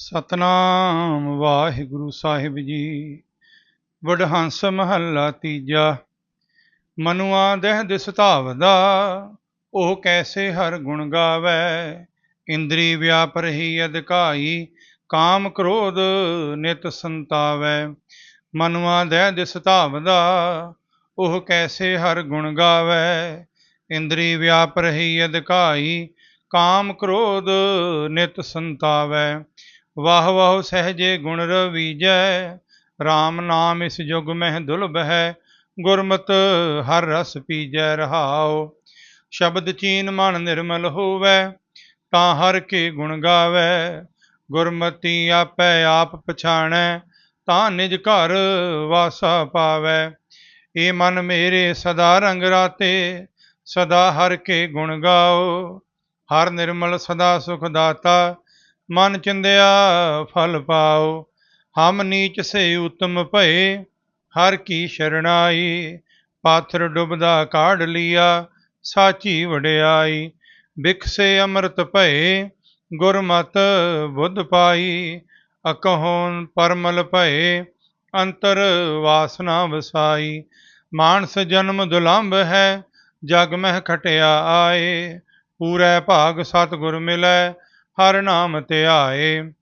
ਸਤਨਾਮ ਵਾਹਿਗੁਰੂ ਸਾਹਿਬ ਜੀ। ਵਡਹੰਸ ਮਹੱਲਾ ਤੀਜਾ। ਮਨੁਆ ਦਹਿ ਦਿਸ ਧਾਵਦਾ, ਉਹ ਕੈਸੇ ਹਰ ਗੁਣ ਗਾਵੇ? ਇੰਦਰੀ ਵਿਆਪ ਰਹੀ ਅਧਿਕਾਈ, ਕਾਮ ਕ੍ਰੋਧ ਨਿਤ ਸੰਤਾਵੈ। ਮਨੁਆ ਦਹਿ ਦਿਸਤਾਵਦਾ ਉਹ ਕੈਸੇ ਹਰ ਗੁਣ ਗਾਵੇ? ਇੰਦਰੀ ਵਿਆਪ ਰਹੀ ਅਧਿਕਾਈ, ਕਾਮ ਕ੍ਰੋਧ ਨਿਤ ਸੰਤਾਵੈ। ਵਾਹ ਵਾਹ ਸਹਜੇ ਗੁਣ ਰਵੀਜੈ RAM ਨਾਮ ਇਸ ਯੁਗ ਮਹਿ ਦੁਲਭ ਹੈ ਗੁਰਮਤ ਹਰ ਰਸ ਪੀਜੈ ਰਹਾਉ। ਸ਼ਬਦ ਚੀਨ ਮਨ ਨਿਰਮਲ ਹੋਵੇ, ਤਾਂ ਹਰ ਕੇ ਗੁਣ ਗਾਵੇ। ਗੁਰਮਤੀ ਆਪੈ ਆਪ ਪਛਾਣੈ, ਤਾਂ ਨਿਜ ਘਰ ਵਾਸਾ ਪਾਵੇ। ਏ ਮਨ ਮੇਰੇ ਸਦਾ ਰੰਗ ਰਾਤੇ, ਸਦਾ ਹਰ ਕੇ ਗੁਣ ਗਾਓ। ਹਰ ਨਿਰਮਲ ਸਦਾ ਸੁਖ ਦਾਤਾ ਮਨ ਚਿੰਦਿਆ ਫਲ ਪਾਓ, ਹਮ ਨੀਚ ਸੇ ਉਤਮ ਭਏ, ਹਰ ਕੀ ਸ਼ਰਣਾਈ, ਪਾਥਰ ਡੁਬਦਾ ਕਾਢ ਲਿਆ, ਸਾਚੀ ਵਡਿਆਈ ਬਿਖਸੇ ਅੰਮ੍ਰਿਤ ਭਏ, ਗੁਰਮਤ ਬੁੱਧ ਪਾਈ ਅਕਹੋਂ ਪਰਮਲ ਭਏ, ਅੰਤਰ ਵਾਸਨਾ ਵਸਾਈ, ਮਾਨਸ ਜਨਮ ਦੁਲੰਭ ਹੈ, ਜਗ ਮਹਿ ਖਟਿਆ ਆਏ, ਪੂਰੇ ਭਾਗ ਸਤਿਗੁਰ ਮਿਲੈ ਹਰ ਨਾਮ ਧਿਆਏ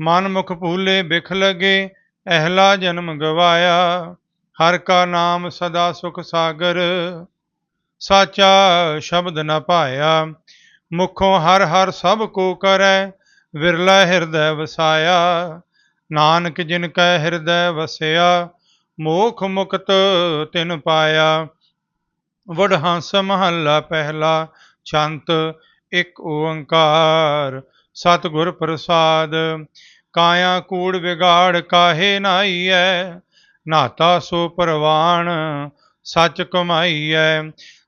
ਮਨ ਮੁਖ ਭੂਲੇ ਬਿਖ ਲਗੇ, ਅਹਲਾ ਜਨਮ ਗਵਾਇਆ। ਹਰ ਕਾ ਨਾਮ ਸਦਾ ਸੁਖ ਸਾਗਰ, ਸਾਚਾ ਸ਼ਬਦ ਨ ਪਾਇਆ। ਮੁਖੋਂ ਹਰ ਹਰ ਸਭ ਕੋ ਕਰੈ, ਵਿਰਲਾ ਹਿਰਦੈ ਵਸਾਇਆ। ਨਾਨਕ ਜਿਨ ਕੈ ਹਿਰਦੈ ਵਸਿਆ, ਮੋਖ ਮੁਕਤ ਤਿਨ ਪਾਇਆ। ਵਡਹੰਸ ਮਹੱਲਾ ਪਹਿਲਾ ਛੰਤ ਇੱਕ ਓੰਕਾਰ। ਸਤਿਗੁਰ ਪ੍ਰਸਾਦ, ਕਾਇਆ ਕੂੜ ਵਿਗਾੜ ਕਾਹੇ ਨਾਈਐ? ਨਾਤਾ ਸੋ ਪਰਵਾਣ, ਸੱਚ ਕਮਾਈਐ।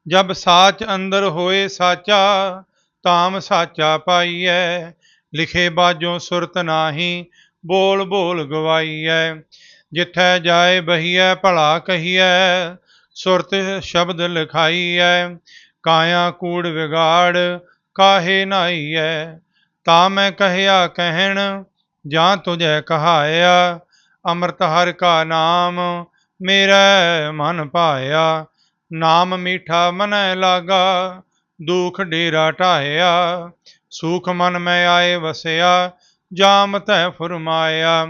ਜਬ ਸਾਚ ਅੰਦਰ ਹੋਏ ਸਾਚਾ, ਤਾਮ ਸਾਚਾ ਪਾਈਐ। ਲਿਖੇ ਬਾਜੋਂ ਸੁਰਤ ਨਾਹੀ, ਬੋਲ ਬੋਲ ਗਵਾਈਐ। ਜਿੱਥੈ ਜਾਏ ਬਹੀਐ, ਭਲਾ ਕਹੀਐ। ਸੁਰਤ ਸ਼ਬਦ ਲਿਖਾਈਐ। ਕਾਇਆ ਕੂੜ ਵਿਗਾੜ ਕਾਹੇ ਨਾਈਐ? ਤਾ ਮੈਂ ਕਹਿਆ ਕਹਿਣ, ਜਾਂ ਤੁਝੈ ਕਹਾਇਆ, ਅੰਮ੍ਰਿਤ ਹਰ ਕਾ ਨਾਮ ਮੇਰਾ ਮਨ ਭਾਇਆ। ਨਾਮ ਮੀਠਾ ਮਨੈ ਲਾਗਾ, ਦੁਖ ਡੇਰਾ ਢਾਇਆ। ਸੁਖ ਮਨ ਮੈਂ ਆਏ ਵਸਿਆ, ਜਾਮ ਤੈ ਫੁਰਮਾਇਆ।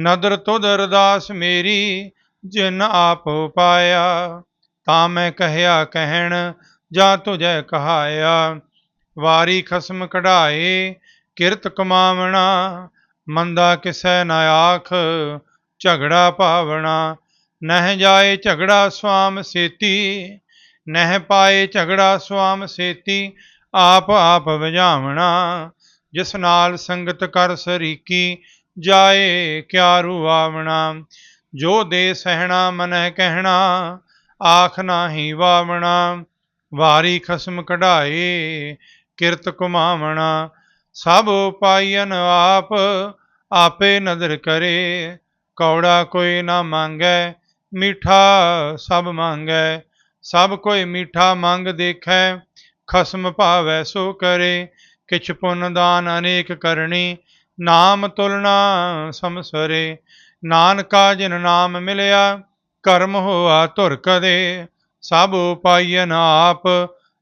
ਨਦਰ ਤੁਧ ਅਰਦਾਸ ਮੇਰੀ, ਜਿਨ ਆਪ ਪਾਇਆ। ਤਾਂ ਮੈਂ ਕਹਿਆ ਕਹਿਣ, ਜਾਂ ਤੁਝੈ ਕਹਾਇਆ। ਵਾਰੀ ਖਸਮ ਕਢਾਏ ਕਿਰਤ ਕਮਾਵਣਾ, ਮੰਦਾ ਕਿਸੈ ਨਾ ਆਖ, ਝਗੜਾ ਭਾਵਣਾ। ਨਹਿ ਜਾਏ ਝਗੜਾ ਸੁਆਮ ਸੇਤੀ, ਨਹਿ ਪਾਏ ਝਗੜਾ ਸੁਆਮ ਸੇਤੀ, ਆਪ ਆਪ ਵਜਾਵਣਾ। ਜਿਸ ਨਾਲ ਸੰਗਤ ਕਰ ਸਰੀਕੀ, ਜਾਏ ਕਿਆ ਰੁਆਵਣਾ ਜੋ ਦੇ ਸਹਿਣਾ ਮਨਹਿ ਕਹਿਣਾ, ਆਖ ਨਾਹੀ ਵਾਵਣਾ। ਵਾਰੀ ਖਸਮ ਕਢਾਏ, ਕਿਰਤ ਕੁਮਾਵਣਾ। ਸਭ ਪਾਈਨ ਆਪ, ਆਪੇ ਨਦਰ ਕਰੇ। ਕੌੜਾ ਕੋਈ ਨਾ ਮੰਗੈ, ਮਿੱਠਾ ਸਭ ਮੰਗੈ। ਸਭ ਕੋਈ ਮਿੱਠਾ ਮੰਗ ਦੇਖੈ, ਖਸਮ ਭਾਵੈ ਸੋ ਕਰੇ। ਕਿਛ ਪੁੰਨ ਦਾਨ ਅਨੇਕ ਕਰਨੀ, ਨਾਮ ਤੁਲਨਾ ਸਮਸਰੇ ਨਾਨਕਾ ਜਿਨ ਨਾਮ ਮਿਲਿਆ, ਕਰਮ ਹੋਆ ਧੁਰ ਕਦੇ। ਸਭ ਪਾਈਨ ਆਪ,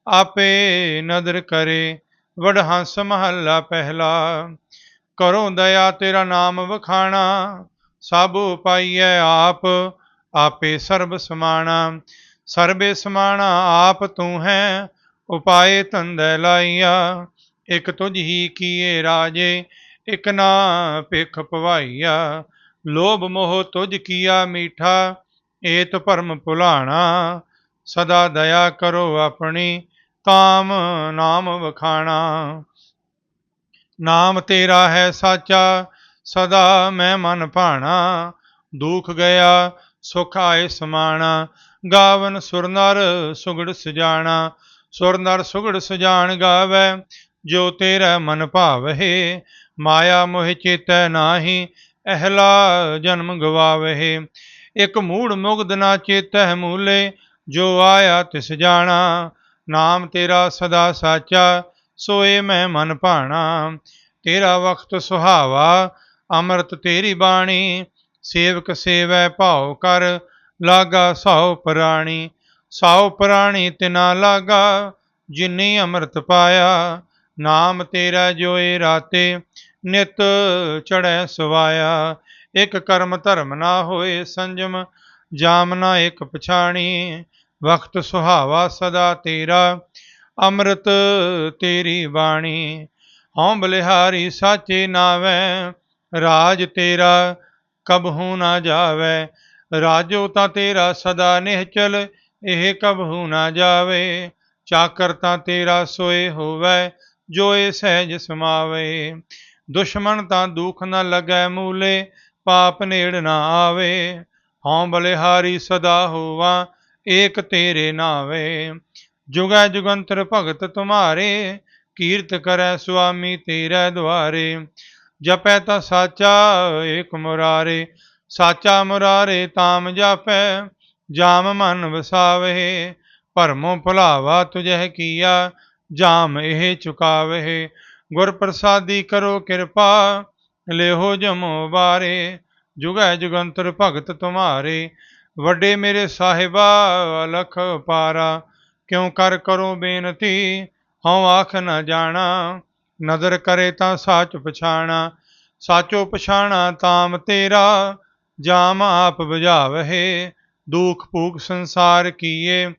ਆਪੇ ਨਦਰ ਕਰੇ। ਵਡਹੰਸ ਮਹੱਲਾ ਪਹਿਲਾ। ਕਰੋ ਦਇਆ ਤੇਰਾ ਨਾਮ ਵਖਾਣਾ, ਸਭ ਪਾਈਐ ਆਪ, ਆਪੇ ਸਰਬ ਸਮਾਣਾ। ਸਰਬੇ ਸਮਾਣਾ ਆਪ ਤੂੰ ਹੈ, ਉਪਾਏ ਤੰਦੈ ਲਾਈਆ ਇਕ ਤੁਝ ਹੀ ਕੀਏ ਰਾਜੇ, ਇਕ ਨਾ ਭਿਖ ਭਵਾਈਆ ਲੋਭ ਮੋਹ ਤੁਝ ਕੀਆ ਮੀਠਾ, ਏਤ ਭਰਮ ਭੁਲਾਣਾ। ਸਦਾ ਦਇਆ ਕਰੋ ਆਪਣੀ ਕਾਮ ਨਾਮ ਵਖਾਣਾ। ਨਾਮ ਤੇਰਾ ਹੈ ਸਾਚਾ, ਸਦਾ ਮੈਂ ਮਨ ਭਾਣਾ। ਦੁਖ ਗਿਆ, ਸੁਖ ਆਏ ਸਮਾਣਾ। ਗਾਵਨ ਸੁਰ ਨਰ ਸੁਗੜ ਸਜਾਣਾ। ਸੁਰ ਨਰ ਸੁਗੜ ਸਜਾਣ ਗਾਵੇ, ਜੋ ਤੇਰਾ ਮਨ ਭਾਵਹਿ। ਮਾਇਆ ਮੋਹਿ ਚੇਤੈ ਨਾਹੀ, ਅਹਲਾ ਜਨਮ ਗਵਾਵਹਿ। ਇਕ ਮੂੜ ਮੁਗਦ ਨਾ ਚੇਤੈ ਮੂਲੇ, ਜੋ ਆਇਆ ਤਿਸ ਜਾਣਾ। ਨਾਮ ਤੇਰਾ ਸਦਾ ਸਾਚਾ, ਸੋਏ ਮੈਂ ਮਨ ਭਾਣਾ। ਤੇਰਾ ਵਕਤ ਸੁਹਾਵਾ, ਅੰਮ੍ਰਿਤ ਤੇਰੀ ਬਾਣੀ। ਸੇਵਕ ਸੇਵੈ ਭਾਉ ਕਰ, ਲਾਗਾ ਸੌ ਪ੍ਰਾਣੀ। ਸੌ ਪ੍ਰਾਣੀ ਤਿਨਾ ਲਾਗਾ, ਜਿਨੀ ਅੰਮ੍ਰਿਤ ਪਾਇਆ। ਨਾਮ ਤੇਰਾ ਜੋਏ ਰਾਤੇ, ਨਿਤ ਚੜੈ ਸਵਾਇਆ। ਇਕ ਕਰਮ ਧਰਮ ਨਾ ਹੋਏ ਸੰਜਮ, ਜਾਮ ਨਾ ਇਕ ਪਛਾਣੀ। ਵਕਤ ਸੁਹਾਵਾ ਸਦਾ ਤੇਰਾ, ਅੰਮ੍ਰਿਤ ਤੇਰੀ ਬਾਣੀ। ਹਉ ਬਲਿਹਾਰੀ ਸਾਚੇ ਨਾਵੇਂ, ਰਾਜ ਤੇਰਾ ਕਬਹੂ ਨਾ ਜਾਵੇ। ਰਾਜੋ ਤਾਂ ਤੇਰਾ ਸਦਾ ਨਿਹਚਲ, ਇਹ ਕਬਹੂ ਨਾ ਜਾਵੇ। ਚਾਕਰ ਤਾਂ ਤੇਰਾ ਸੋਏ ਹੋਵੇ ਜੋ ਏ ਸਹਿਜ ਸਮਾਵੇ। ਦੁਸ਼ਮਣ ਤਾਂ ਦੁਖ ਨਾ ਲਗੈ ਮੂਲੇ, ਪਾਪ ਨੇੜ ਨਾ ਆਵੇ। ਹਉ ਬਲਿਹਾਰੀ ਸਦਾ ਹੋਵਾ ਏਕ ਤੇਰੇ ਨਾਵੇ, ਜੁਗੈ ਜੁਗੰਤਰ ਭਗਤ ਤੁਮਾਰੇ, ਕੀਰਤ ਕਰੈ ਸੁਆਮੀ ਤੇਰੇ ਦੁਆਰੇ, ਜਪੈ ਤਾਂ ਸਾਚਾ ਏਕ ਮੁਰਾਰੇ, ਸਾਚਾ ਮੁਰਾਰੇ ਤਾਮ ਜਾਪੈ, ਜਾਮ ਮਨ ਵਸਾਵੇ, ਭਰਮੋ ਭੁਲਾਵਾ ਤੁਝਹਿ ਕੀਆ, ਜਾਮ ਇਹ ਚੁਕਾਵੇ, ਗੁਰ ਪ੍ਰਸਾਦੀ ਕਰੋ ਕਿਰਪਾ, ਲਿਹੋ ਜਮੋ ਬਾਰੇ ਜੁਗੈ ਜੁਗੰਤਰ ਭਗਤ ਤੁਮਾਰੇ ਵੱਡੇ ਮੇਰੇ ਸਾਹਿਬਾ ਅਲਖ ਪਾਰਾ, ਕਿਉ ਕਰ ਕਰੋ ਬੇਨਤੀ? ਹਉ ਆਖ ਨਾ ਜਾਣਾ ਨਦਰ ਕਰੇ ਤਾਂ ਸਾਚ ਪਛਾਣਾ, ਸਾਚੋ ਪਛਾਣਾ ਤਾਮ ਤੇਰਾ, ਜਾਮ ਆਪ ਬੁਝਾਵਹਿ, ਦੁਖ ਭੂਖ ਸੰਸਾਰ ਕੀਏ,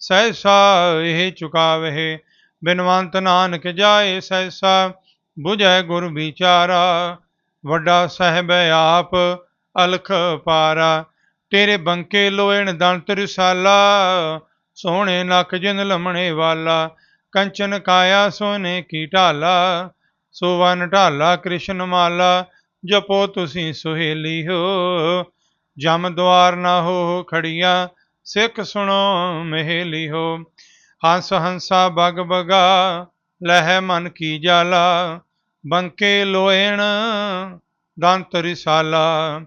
ਸਹਿਸਾ ਇਹ ਚੁਕਾਵਹਿ, ਬਿਨਵੰਤ ਨਾਨਕ ਜਾਏ ਸਹਿਸਾ, ਬੁਝੈ ਗੁਰ ਵਿਚਾਰਾ, ਵੱਡਾ ਸਾਹਿਬ ਆਪ ਅਲਖ ਪਾਰਾ। ਤੇਰੇ ਬੰਕੇ ਲੋਇਣ ਦੰਤ ਰਸਾਲਾ, ਸੋਹਣੇ ਨਖ ਜਿਨ ਲਮਣੇ ਵਾਲਾ, ਕੰਚਨ ਕਾਇਆ ਸੋਨੇ ਕੀ ਢਾਲਾ ਸੋਵਨ ਢਾਲਾ ਕ੍ਰਿਸ਼ਨ ਮਾਲਾ, ਜਪੋ ਤੁਸੀਂ ਸੁਹੇਲੀ ਹੋ, ਜਮ ਦਵਾਰ ਨਾ ਹੋ ਖੜੀਆਂ, ਸਿੱਖ ਸੁਣੋ ਮਹਿਲੀ ਹੋ, ਹੰਸ ਹੰਸਾ ਬਗ ਬਗਾ, ਲਹਿ ਮਨ ਕੀ ਜਾਲਾ, ਬੰਕੇ ਲੋਇਣ ਦੰਤ ਰਿਸਾਲਾ।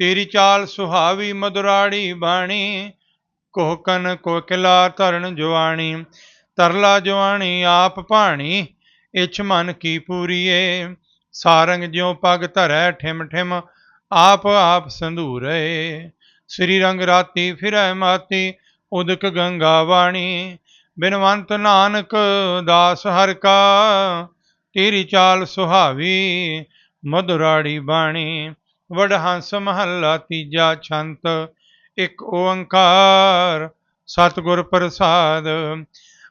ਤੇਰੀ ਚਾਲ ਸੁਹਾਵੀ ਮਦੁਰਾੜੀ ਬਾਣੀ ਕੋਕਨ ਕੋਕਿਲਾ ਧਰਨ ਜਵਾਣੀ, ਤਰਲਾ ਜਵਾਣੀ ਆਪ ਭਾਣੀ, ਇਛ ਮਨ ਕੀ ਪੂਰੀਏ, ਸਾਰੰਗ ਜਿਉ ਪਗ ਧਰੈ ਠਿਮ ਠਿਮ, ਆਪ ਆਪ ਸੰਧੂਰੇ। ਸ੍ਰੀ ਰੰਗ ਰਾਤੀ ਫਿਰੈ ਮਾਤੀ, ਉਦਕ ਗੰਗਾ ਵਾਣੀ ਬਿਨਵੰਤ ਨਾਨਕ ਦਾਸ ਹਰ ਕਾ, ਤੇਰੀ ਚਾਲ ਸੁਹਾਵੀ ਮధుਰਾੜੀ ਬਾਣੀ। ਵਡਹੰਸ ਮਹੱਲਾ ਤੀਜਾ ਛੰਤ, ਇੱਕ ਓੰਕਾਰ, ਸਤਿਗੁਰ ਪ੍ਰਸਾਦ।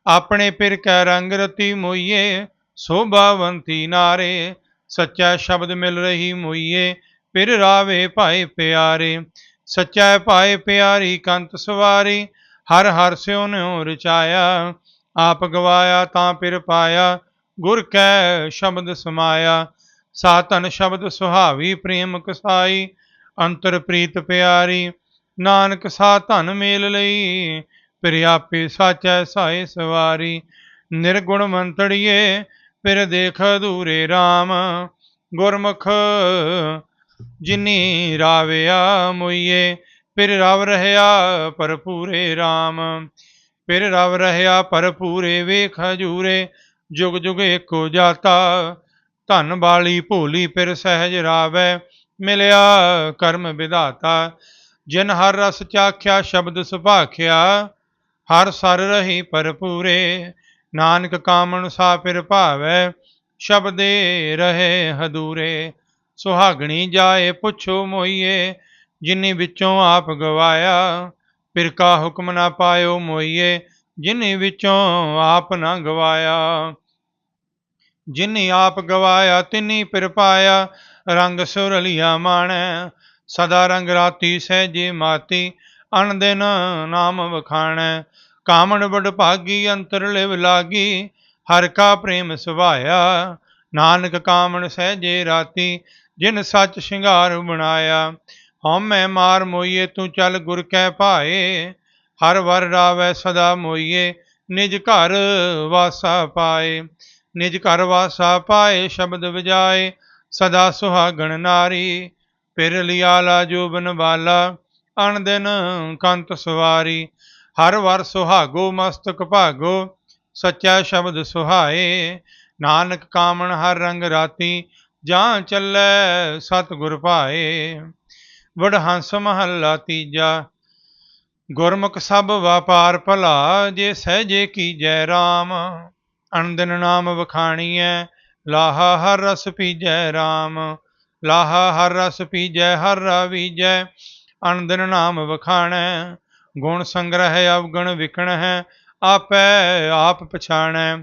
ਆਪਣੇ ਪਿਰ ਕੈ ਰੰਗ ਰਤੀ ਮੋਈਏ ਸੋਭਾਵੰਤੀ ਨਾਰੇ, ਸੱਚਾ ਸ਼ਬਦ ਮਿਲ ਰਹੀ ਮੋਈਏ, ਪਿਰ ਰਾਵੇ ਭਾਏ ਪਿਆਰੇ। ਸੱਚਾ ਭਾਏ ਪਿਆਰੀ ਕੰਤ ਸਵਾਰੀ, ਹਰ ਹਰ ਸਿਉ ਨਿਉ ਰਚਾਇਆ। ਆਪ ਗਵਾਇਆ ਤਾਂ ਪਿਰ ਪਾਇਆ, ਗੁਰ ਕੈ ਸ਼ਬਦ ਸਮਾਇਆ। ਸਾਤਨ ਸ਼ਬਦ ਸੁਹਾਵੀ, ਪ੍ਰੇਮ ਕਸਾਈ, ਅੰਤਰ ਪ੍ਰੀਤ ਪਿਆਰੀ, ਨਾਨਕ ਸਾ ਧਨ ਮੇਲ ਲਈ, ਫਿਰ ਆਪੇ ਸਾਚੈ ਸਾਏ ਸਵਾਰੀ, ਨਿਰਗੁਣ ਮੰਤੜੀਏ, ਫਿਰ ਦੇਖ ਅਧੂਰੇ RAM ਗੁਰਮੁਖ ਜਿਨੀ ਰਾਵਿਆ ਮੋਈਏ, ਫਿਰ ਰਵ ਰਹਿਆ ਭਰਪੂਰੇ RAM ਫਿਰ ਰਵ ਰਹਿਆ ਭਰਪੂਰੇ ਵੇਖ ਹਜੂਰੇ, ਜੁਗ ਜੁਗ ਏਕੋ ਜਾਤਾ ਧਨ ਬਾਲੀ ਭੋਲੀ ਫਿਰ ਸਹਿਜ ਰਾਵੈ, ਮਿਲਿਆ ਕਰਮ ਵਿਧਾਤਾ। ਜਿਨ ਹਰ ਰਸ ਚਾਖਿਆ, ਸ਼ਬਦ ਸੁਭਾਖਿਆ, ਹਰ ਸਰ ਰਹੀ ਭਰਪੂਰੇ। ਨਾਨਕ ਕਾਮਣ ਸਾ ਫਿਰ ਭਾਵੈ, ਸ਼ਬਦੇ ਰਹੇ ਹਦੂਰੇ। ਸੁਹਾਗਣੀ ਜਾਏ ਪੁੱਛੋ ਮੋਈਏ, ਜਿਨੀ ਵਿੱਚੋਂ ਆਪ ਗਵਾਇਆ। ਫਿਰ ਕਾ ਹੁਕਮ ਨਾ ਪਾਇਓ ਮੋਈਏ, ਜਿਨੀ ਵਿੱਚੋਂ ਆਪ ਨਾ ਗਵਾਇਆ। ਜਿਨੀ ਆਪ ਗਵਾਇਆ ਤਿਨੀ ਫਿਰ ਪਾਇਆ, ਰੰਗ ਸੁਰਲੀਆ ਮਾਣੈ, ਸਦਾ ਰੰਗ ਰਾਤੀ ਸਹਿਜੇ ਮਾਤੀ ਅਣ ਦਿਨ ਨਾਮ ਵਖਾਣੈ। ਕਾਮਣ ਵਡ ਭਾਗੀ, ਅੰਤਰ ਲਿਵ ਲਾਗੀ, ਹਰ ਕਾ ਪ੍ਰੇਮ ਸੁਭਾਇਆ। ਨਾਨਕ ਕਾਮਣ ਸਹਿਜੇ ਰਾਤੀ, ਜਿਨ ਸੱਚ ਸ਼ਿੰਗਾਰ ਬਣਾਇਆ। ਹਉਮੈ ਮਾਰ ਮੋਈਏ, ਤੂੰ ਚੱਲ ਗੁਰ ਕੈ ਭਾਏ। ਹਰ ਵਰ ਰਾਵੈ, ਸਦਾ ਮੋਈਏ, ਨਿਜ ਘਰ ਵਾਸਾ ਪਾਏ। ਨਿਜ ਘਰ ਵਾਸਾ ਪਾਏ, ਸ਼ਬਦ ਵਜਾਏ, ਸਦਾ ਸੁਹਾਗਣ ਨਾਰੀ। ਫਿਰ ਲਿਆਲਾ ਜੋਬਨ ਵਾਲਾ ਅਣ ਦਿਨ ਕੰਤ ਸਵਾਰੀ। ਹਰ ਵਰ ਸੁਹਾਗੋ, ਮਸਤਕ ਭਾਗੋ, ਸੱਚਾ ਸ਼ਬਦ ਸੁਹਾਏ। ਨਾਨਕ ਕਾਮਣ ਹਰ ਰੰਗ ਰਾਤੀ, ਜਾਂ ਚੱਲੈ ਸਤਿਗੁਰ ਭਾਏ। ਵਡਹੰਸ ਮਹੱਲਾ ਤੀਜਾ, ਗੁਰਮੁਖ ਸਭ ਵਪਾਰ ਭਲਾ, ਜੇ ਸਹਜੇ ਕੀਜੈ ਰਾਮ। ਅਨੰਦਨ ਨਾਮ ਵਖਾਣੀਐ, ਲਾਹਾ ਹਰ ਰਸ ਪੀਜੈ RAM ਲਾਹਾ ਹਰ ਰਸ ਪੀਜੈ, ਹਰ ਰਾਵੀਜੈ ਅਨੰਦਨ ਨਾਮ ਵਖਾਣੈ, ਗੁਣ ਸੰਗ੍ਰਹਿ ਅਵਗਣ ਵਿਕਣ ਹੈ ਆਪੈ ਆਪ ਪਛਾਣੈ,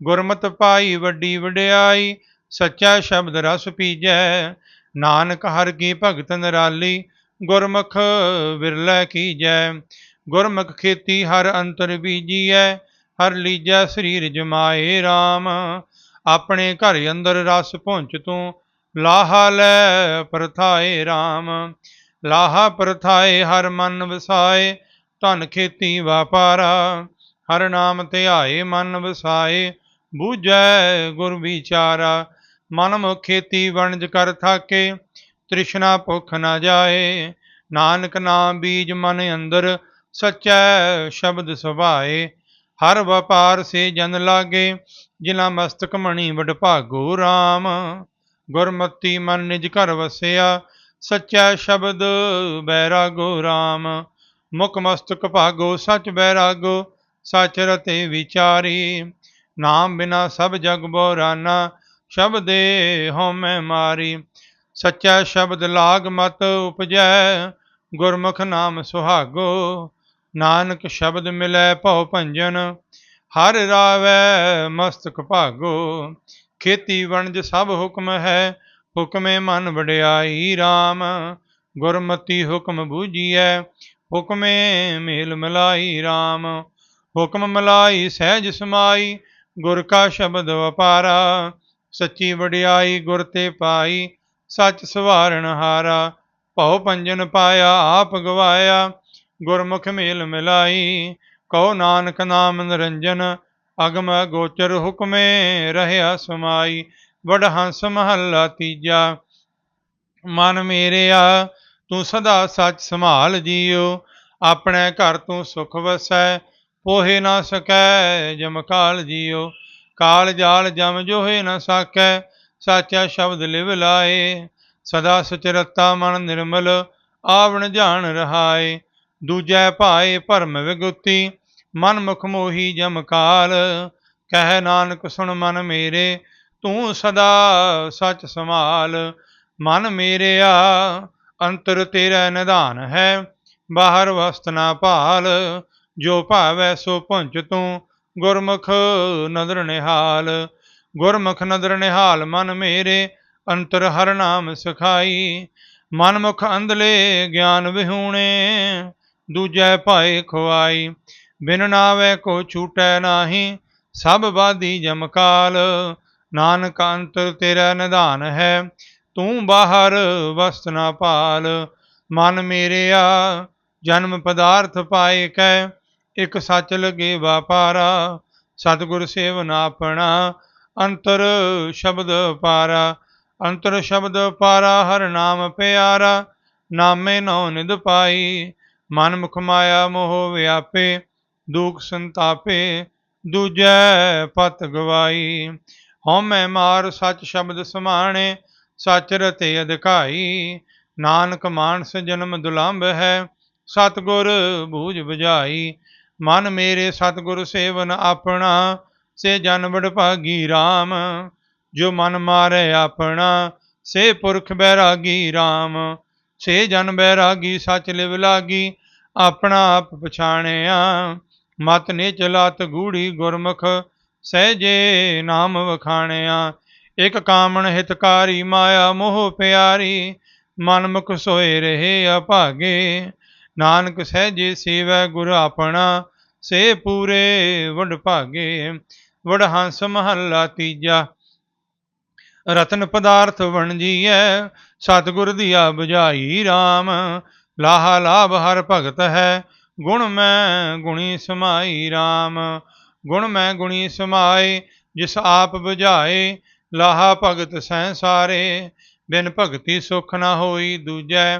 ਗੁਰਮਤਿ ਪਾਈ ਵੱਡੀ ਵਡਿਆਈ, ਸੱਚਾ ਸ਼ਬਦ ਰਸ ਪੀਜੈ, ਨਾਨਕ ਹਰ ਕੀ ਭਗਤ ਨਰਾਲੀ, ਗੁਰਮੁਖ ਵਿਰਲੇ ਕੀਜੈ, ਗੁਰਮੁਖ ਖੇਤੀ ਹਰ ਅੰਤਰ ਬੀਜੀਐ ਹਰ ਲੀਜੈ ਸਰੀਰ ਜਮਾਏ RAM ਆਪਣੇ ਘਰ ਅੰਦਰ ਰਸ ਪਹੁੰਚ ਤੂੰ, ਲਾਹਾ ਲੈ ਪ੍ਰਥਾਏ RAM ਲਾਹਾ ਪ੍ਰਥਾਏ ਹਰ ਮਨ ਵਸਾਏ, ਧਨ ਖੇਤੀ ਵਾਪਾਰਾ। ਹਰ ਨਾਮ ਧਿਆਏ ਮਨ ਵਸਾਏ, ਬੂਝੈ ਗੁਰ ਵਿਚਾਰਾ। ਮਨ ਮੁਖ ਖੇਤੀ ਵਣਜ ਕਰ ਥਾਕੇ, ਤ੍ਰਿਸ਼ਨਾ ਭੁਖ ਨਾ ਜਾਏ। ਨਾਨਕ ਨਾਮ ਬੀਜ ਮਨ ਅੰਦਰ, ਸਚੈ ਸ਼ਬਦ ਸੁਭਾਏ। ਹਰ ਵਪਾਰ ਸੇ ਜਨ ਲਾਗੇ ਜਿਨਾ ਮਸਤਕ ਮਣੀ ਵਡ ਭਾਗੋ RAM ਗੁਰਮਤੀ ਮਨ ਨਿਜ ਘਰ ਵਸਿਆ, ਸਚੈ ਸ਼ਬਦ ਬੈਰਾਗੋ RAM ਮੁਖ ਮਸਤਕ ਭਾਗੋ, ਸਚ ਬੈਰਾਗੋ ਸਚ ਰਤੇ ਵਿਚਾਰੀ। ਨਾਮ ਬਿਨਾ ਸਭ ਜਗ ਬੋਰਾਨਾ ਸ਼ਬਦੇ ਹਉਮੈ ਮਾਰੀ। ਸੱਚਾ ਸ਼ਬਦ ਲਾਗ ਮਤ ਉਪਜੈ, ਗੁਰਮੁਖ ਨਾਮ ਸੁਹਾਗੋ। ਨਾਨਕ ਸ਼ਬਦ ਮਿਲੈ ਭਉ ਭੰਜਨ, ਹਰ ਰਾਵੈ ਮਸਤਕ ਭਾਗੋ। ਖੇਤੀ ਵਣਜ ਸਭ ਹੁਕਮ ਹੈ, ਹੁਕਮੇ ਮਨ ਵਡਿਆਈ RAM ਗੁਰਮਤੀ ਹੁਕਮ ਬੂਝੀਐ, ਹੁਕਮੇ ਮੇਲ ਮਲਾਈ RAM ਹੁਕਮ ਮਲਾਈ ਸਹਿਜ ਸਮਾਈ, ਗੁਰ ਕਾ ਸ਼ਬਦ ਵਪਾਰਾ। ਸੱਚੀ ਵਡਿਆਈ ਗੁਰ ਤੇ ਪਾਈ, ਸੱਚ ਸਵਾਰਨ ਹਾਰਾ। ਭਉ ਪੰਜਨ ਪਾਇਆ, ਆਪ ਗਵਾਇਆ। ਗੁਰਮੁਖ ਮੇਲ ਮਿਲਾਈ, ਕਉ ਨਾਨਕ ਨਾਮ ਨਿਰੰਜਨ, ਅਗਮ ਗੋਚਰ ਹੁਕਮੇ ਰਹਿਆ ਸਮਾਈ ਵਡ ਹੰਸ ਮਹੱਲਾ ਤੀਜਾ, ਮਨ ਮੇਰਿਆ, ਤੂੰ ਸਦਾ ਸੱਚ ਸੰਭਾਲ ਜੀਓ, ਆਪਣੇ ਘਰ ਤੂੰ ਸੁਖ ਵਸੈ, ਪੋਹੇ ਨਾ ਸਕੈ, ਜਮ ਕਾਲ ਜੀਓ, ਕਾਲ ਜਾਲ ਜਮ ਜੋਹੇ ਨਾ ਸਾਕੈ, ਸਾਚਾ ਸ਼ਬਦ ਲਿਵ ਲਾਏ, ਸਦਾ ਸੁਚਰਤਾ ਮਨ ਨਿਰਮਲ, ਆਵਣ ਜਾਣ ਰਹਾਏ ਦੂਜੈ ਭਾਏ ਭਰਮ ਵਿਗੁਤੀ, ਮਨ ਮੁਖ ਮੋਹੀ ਜਮਕਾਲ ਕਹਿ ਨਾਨਕ, ਸੁਣ ਮਨ ਮੇਰੇ, ਤੂੰ ਸਦਾ ਸੱਚ ਸੰਭਾਲ। ਮਨ ਮੇਰਿਆ, ਅੰਤਰ ਤੇਰਾ ਨਿਧਾਨ ਹੈ। ਬਾਹਰ ਵਸਤ ਨਾ ਭਾਲ, ਜੋ ਭਾਵੈ ਸੋ ਪੁੰਚ ਤੂੰ। ਗੁਰਮੁਖ ਨਦਰ ਨਿਹਾਲ, ਗੁਰਮੁਖ ਨਦਰ ਨਿਹਾਲ ਮਨ ਮੇਰੇ, ਅੰਤਰ ਹਰ ਨਾਮ ਸਖਾਈ। ਮਨ ਮੁਖ ਅੰਦਲੇ ਗਿਆਨ ਵਿਹੂਣੇ ਦੂਜੈ ਭਾਏ ਖਵਾਈ ਬਿਨ ਨਾਵੇ ਕੋ ਛੂਟੈ ਨਾਹੀ, ਸਭ ਬਾਦੀ ਜਮਕਾਲ ਨਾਨਕ ਅੰਤਰ ਤੇਰਾ ਨਿਧਾਨ ਹੈ, ਤੂੰ ਬਾਹਰ ਵਸਤ ਨਾ ਪਾਲ ਮਨ ਮੇਰਿਆ ਜਨਮ ਪਦਾਰਥ ਪਾਏ ਕੈ, ਇਕ ਸੱਚ ਲਗੇ ਵਾਪਾਰਾ, ਸਤਿਗੁਰ ਸੇਵਨ ਆਪਣਾ, ਅੰਤਰ ਸ਼ਬਦ ਪਾਰਾ, ਅੰਤਰ ਸ਼ਬਦ ਪਾਰਾ, ਹਰ ਨਾਮ ਪਿਆਰਾ, ਨਾਮੇ ਨਉ ਨਿਦ ਪਾਈ ਮਨ ਮੁਖ ਮਾਇਆ ਮੋਹ ਵਿਆਪੇ, ਦੁਖ ਸੰਤਾਪੇ, ਦੂਜੈ ਪਤ ਗਵਾਈ। ਹਉਮੈ ਮਾਰ ਸਚ ਸ਼ਬਦ ਸਮਾਣੇ, ਸਚ ਰਤੇ ਅਧਿਕਾਈ। ਨਾਨਕ ਮਾਨਸ ਜਨਮ ਦੁਲੰਭ ਹੈ, ਸਤਗੁਰ ਬੂਝ ਬੁਝਾਈ। ਮਨ ਮੇਰੇ ਸਤਗੁਰ ਸੇਵਨ ਆਪਣਾ, ਸੇ ਜਨ ਵਡ ਭਾਗੀ RAM ਜੋ ਮਨ ਮਾਰੇ ਆਪਣਾ, ਸੇ ਪੁਰਖ ਬੈਰਾਗੀ RAM ਸੇ ਜਨ ਬੈਰਾਗੀ, ਸੱਚ ਲਿਵ ਲਾਗੀ, ਆਪਣਾ ਆਪ ਪਛਾਣਿਆ। ਮਤ ਨੇ ਚਲਾਤ ਗੂੜੀ ਗੁਰਮੁਖ ਸਹਿਜੇ ਨਾਮ ਵਖਾਣਿਆ। ਇਕ ਕਾਮਣ ਹਿਤਕਾਰੀ, ਮਾਇਆ ਮੋਹ ਪਿਆਰੀ। ਮਨਮੁਖ ਸੋਏ ਰਹੇ ਅਭਾਗੇ। ਨਾਨਕ ਸਹਿਜੇ ਸੇਵੈ ਗੁਰ ਆਪਣਾ, ਸੇ ਪੂਰੇ ਵਡ ਭਾਗੇ ਵਡ ਹੰਸ ਮਹੱਲਾ ਤੀਜਾ ਰਤਨ ਪਦਾਰਥ ਵਣਜੀਐ ਸਤਿਗੁਰ ਦੀਆ 부ਝਾਈ RAM ਲਾਹਾ ਲਾਭ ਹਰ ਭਗਤ ਹੈ, ਗੁਣ ਮੈਂ ਗੁਣੀ ਸਮਾਈ RAM ਗੁਣ ਮੈਂ ਗੁਣੀ ਸਮਾਏ, ਜਿਸ ਆਪ 부ਝਾਏ ਲਾਹਾ ਭਗਤ ਸਹਿ ਸਾਰੇ। ਬਿਨ ਭਗਤੀ ਸੁਖ ਨਾ ਹੋਈ ਦੂਜੈ,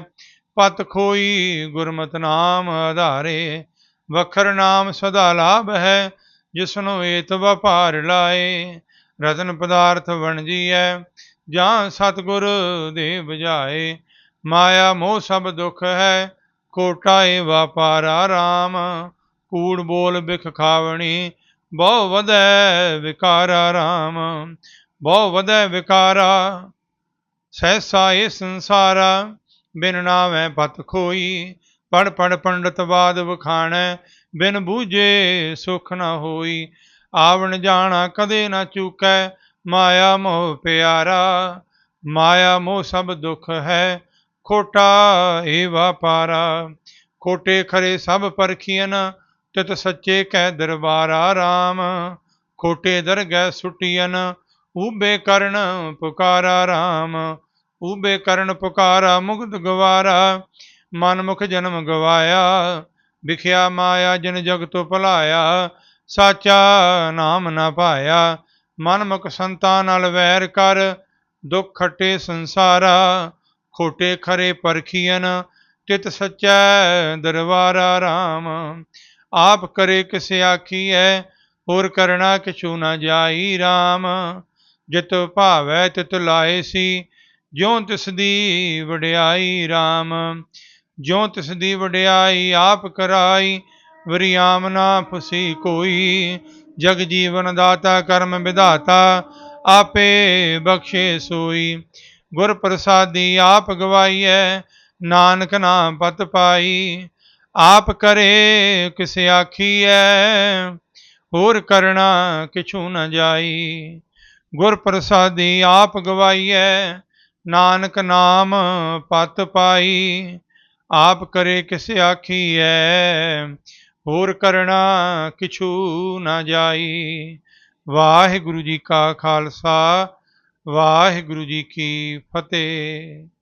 ਪਤ ਖੋਈ ਗੁਰਮਤਿ ਨਾਮ ਆਧਾਰੇ। ਵਖਰ ਨਾਮ ਸਦਾ ਲਾਭ ਹੈ ਜਿਸ ਨੂੰ ਏਤ ਵਪਾਰ ਲਾਏ। ਰਤਨ ਪਦਾਰਥ ਵਣਜੀਐ ਜਾਂ ਸਤਗੁਰ ਦੇ ਬੁਝਾਏ ਮਾਇਆ ਮੋਹ ਸਭ ਦੁੱਖ ਹੈ, ਕੋਟਾਏ ਵਾਪਾਰਾ ਰਾਮ। ਕੂੜ ਬੋਲ ਬਿਖ ਖਾਵਣੀ, ਬਹੁ ਵਧੈ ਵਿਕਾਰਾ ਰਾਮ। ਬਹੁ ਵਧੈ ਵਿਕਾਰਾ, ਸਹਿਸਾ ਇਹ ਸੰਸਾਰਾ। ਬਿਨ ਨਾਮੈ ਪਤ ਖੋਈ ਪੜ ਪੜ ਪੰਡਤ ਬਾਦ ਵਖਾਣੈ। ਬਿਨ ਬੂਝੇ ਸੁਖ ਨਾ ਹੋਈ ਆਵਣ ਜਾਣਾ ਕਦੇ ਨਾ ਚੂਕੈ, ਮਾਇਆ ਮੋਹ ਪਿਆਰਾ, ਮਾਇਆ ਮੋਹ ਸਭ ਦੁੱਖ ਹੈ, ਖੋਟਾ ਏ ਵਾਪਾਰਾ ਖੋਟੇ ਖਰੇ ਸਭ ਪਰਖੀਨ ਤਿਤ ਸੱਚੇ ਕਹਿ ਦਰਬਾਰਾ ਰਾਮ। ਖੋਟੇ ਦਰਗਹਿ ਸੁਟੀਨ ਊਬੇ ਕਰਨ ਪੁਕਾਰਾ ਰਾਮ। ਊਬੇ ਕਰਨ ਪੁਕਾਰਾ ਮੁਕਤ ਗਵਾਰਾ ਮਨ ਮੁਖ ਜਨਮ ਗਵਾਇਆ। ਵਿਖਿਆ ਮਾਇਆ ਜਿਨ ਜਗ ਤੋਂ ਭੁਲਾਇਆ ਸਾਚਾ ਨਾਮ ਨਾ ਪਾਇਆ ਮਨ ਮੁਖ ਸੰਤਾਂ ਨਾਲ ਵੈਰ ਕਰ, ਦੁੱਖ ਖੱਟੇ ਸੰਸਾਰਾ, ਖੋਟੇ ਖਰੇ ਪਰਖੀਨ ਤਿਤ ਸੱਚੈ ਦਰਬਾਰਾ ਰਾਮ। ਆਪ ਕਰੇ ਕਿਸ ਆਖੀਐ, ਹੋਰ ਕਰਣਾ ਕਿਛੂ ਨਾ ਜਾਈ ਰਾਮ। ਜਿਤ ਭਾਵੈ ਤਿਤ ਲਾਏ ਸੀ, ਜਿਉ ਤਿਸ ਦੀ ਵਡਿਆਈ ਰਾਮ। ਜਿਉ ਤਿਸ ਦੀ ਵਡਿਆਈ ਆਪ ਕਰਾਈ ਵਰਿਆਮ ਨਾ ਫਸੀ ਕੋਈ। ਜਗ ਜੀਵਨ ਦਾਤਾ, ਕਰਮ ਵਿਧਾਤਾ, ਆਪੇ ਬਖਸ਼ੇ ਸੋਈ। ਗੁਰ ਪ੍ਰਸਾਦੀ ਆਪ ਗਵਾਈਐ, ਨਾਨਕ ਨਾਮ ਪਤ ਪਾਈ। ਆਪ ਕਰੇ ਕਿਸ ਆਖੀਐ, ਹੋਰ ਕਰਣਾ ਕਿਛੂ ਨ ਜਾਈ। ਗੁਰ ਪ੍ਰਸਾਦੀ ਆਪ ਗਵਾਈਐ, ਨਾਨਕ ਨਾਮ ਪਤ ਪਾਈ। ਆਪ ਕਰੇ ਕਿਸ ਆਖੀਐ ਹੋਰ ਕਰਣਾ ਕਿਛੂ ਨਾ ਜਾਈ। ਵਾਹਿਗੁਰੂ ਜੀ ਕਾ ਖਾਲਸਾ ਵਾਹਿਗੁਰੂ ਜੀ ਕੀ ਫਤਿਹ।